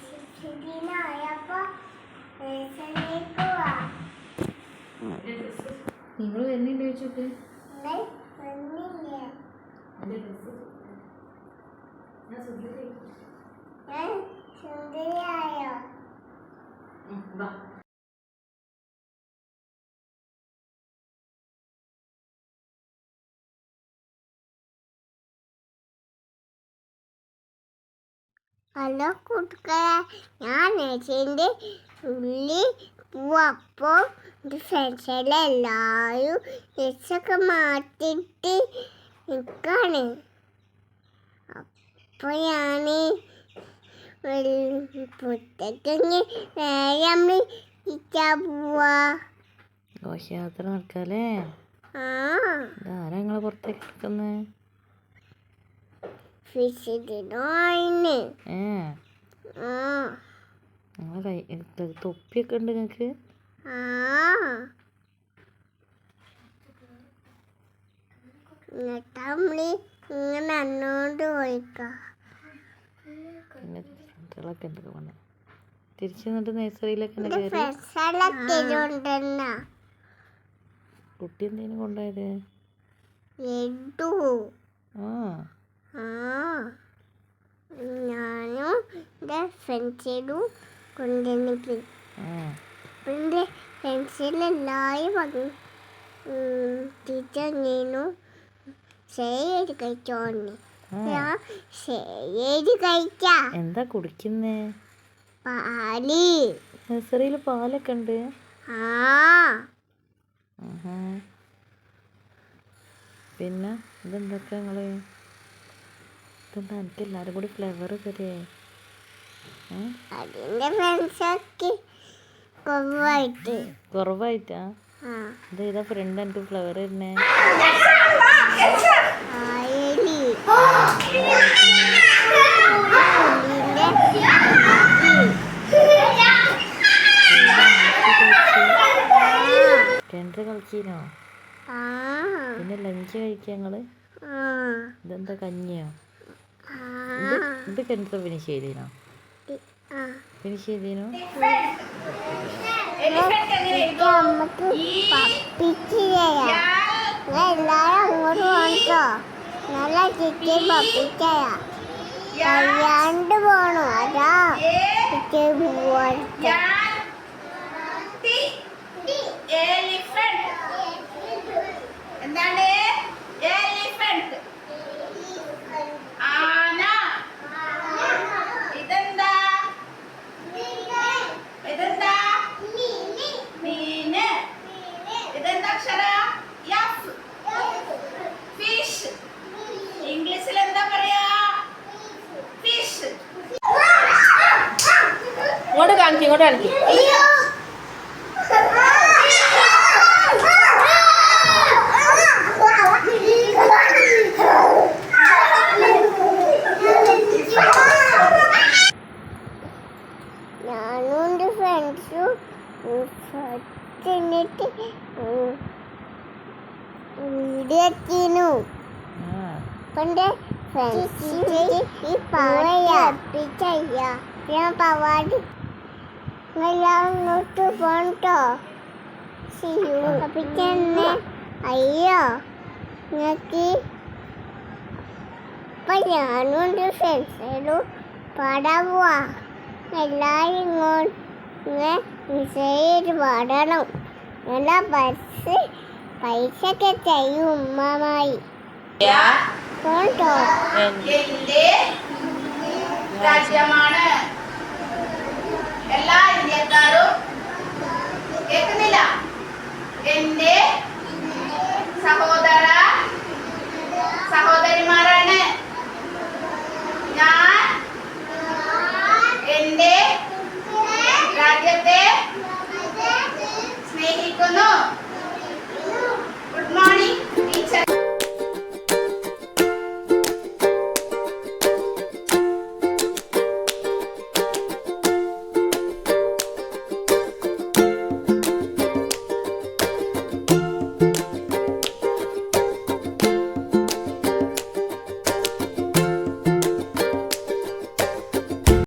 ശിശുദിനായപ്പോ നേഴ്സറിയിലേക്ക് പോവാ നിങ്ങൾ വരുന്നില്ല ചോദിച്ചിട്ട് ഞാൻ സുന്ദരിയായോ. ഹലോ കൂട്ടുകാരെ ഞാൻ നേച്ചേന്റെ ഉള്ളി പൂവപ്പോ ഫ്രണ്ട്സിലെല്ലാവരും ഡ്രസ്സൊക്കെ മാറ്റിയിട്ട് നിൽക്കാണ് അപ്പോൾ ഞാൻ പുറത്തേക്ക് നേരെ നമ്മൾ ഇച്ചാ പോവാ. ഘോഷയാത്ര നടക്കാല്ലേ? ആ. ഇതാരാ നിങ്ങളെ പുറത്തേക്ക് നിൽക്കുന്നത് നിങ്ങളെ കൈ തൊപ്പിയൊക്കെ ഉണ്ട് നിങ്ങൾക്ക് ഇങ്ങനെ അന്നോണ്ട് പോയിക്കാം. ഫ്രണ്ടുകളൊക്കെ ഉണ്ട് പോണെ തിരിച്ചു നഴ്സറിയിലൊക്കെ തിരുവണ്ടെന്ന. കുട്ടി എന്തേലും കൊണ്ടുപോയത്? ആ. ഞാനും എന്റെ ഫ്രണ്ട്സിനും കൊണ്ടുവന്നിട്ട്. എന്റെ ഫ്രണ്ട്സിനെല്ലാവരും പറഞ്ഞു ടീച്ചർ നീനു ശരി ഞാൻ ശരി എന്താ കുടിക്കുന്നേ? പാൽ. നഴ്സറിയിൽ പാലൊക്കെ ഉണ്ട്? ആ. പിന്നെ ഇതെന്തൊക്കെ നിങ്ങൾ ഇതെന്താ എനിക്ക് എല്ലാവരും കൂടി ഫ്ലവർ തരേ കുറവായിട്ട്. അതേതാ ഫ്രണ്ട് എനിക്ക് ഫ്ലവർ ആയലി. കിണറ് കളിച്ചീനോ? പിന്നെ ലഞ്ച് കഴിക്കുക ഞങ്ങൾ ഇതെന്താ കഞ്ഞിയോ? ഇത് കിണറ് ഫിനിഷ് ചെയ്തീനോ ഫിനിഷ് ചെയ്തീനോ നല്ല നിങ്ങൾ എല്ലാവരും അങ്ങോട്ട് പോകട്ടോ ഇങ്ങോട്ട് കാണിക്കും ഇങ്ങോട്ട് കാണിക്കും. ഞാനും എന്റെ ഫ്രണ്ട്സും ചെന്നിട്ട് വീഡിയോ എത്തിനു. എന്റെ ഫ്രണ്ട്സിന്റെ ഈ പാടിപ്പിച്ചയ്യ ഞാൻ പവാടി അങ്ങോട്ട് പോകട്ടോ പിന്നെ അയ്യോ നിങ്ങൾക്ക് അപ്പം ഞാനും എന്റെ ഫ്രണ്ട്സിനും പാടാൻ പോവാ. എല്ലാവരും ഇങ്ങോട്ട് മിസ്സേജ് പാടണം. എന്നാ ബസ് പൈസ ഒക്കെ ചെയ്യും ഉമ്മമായി. എന്റെ രാജ്യമാണ് എല്ലാ ഇന്ത്യക്കാരും കേൾക്കുന്നില്ല. സഹോദര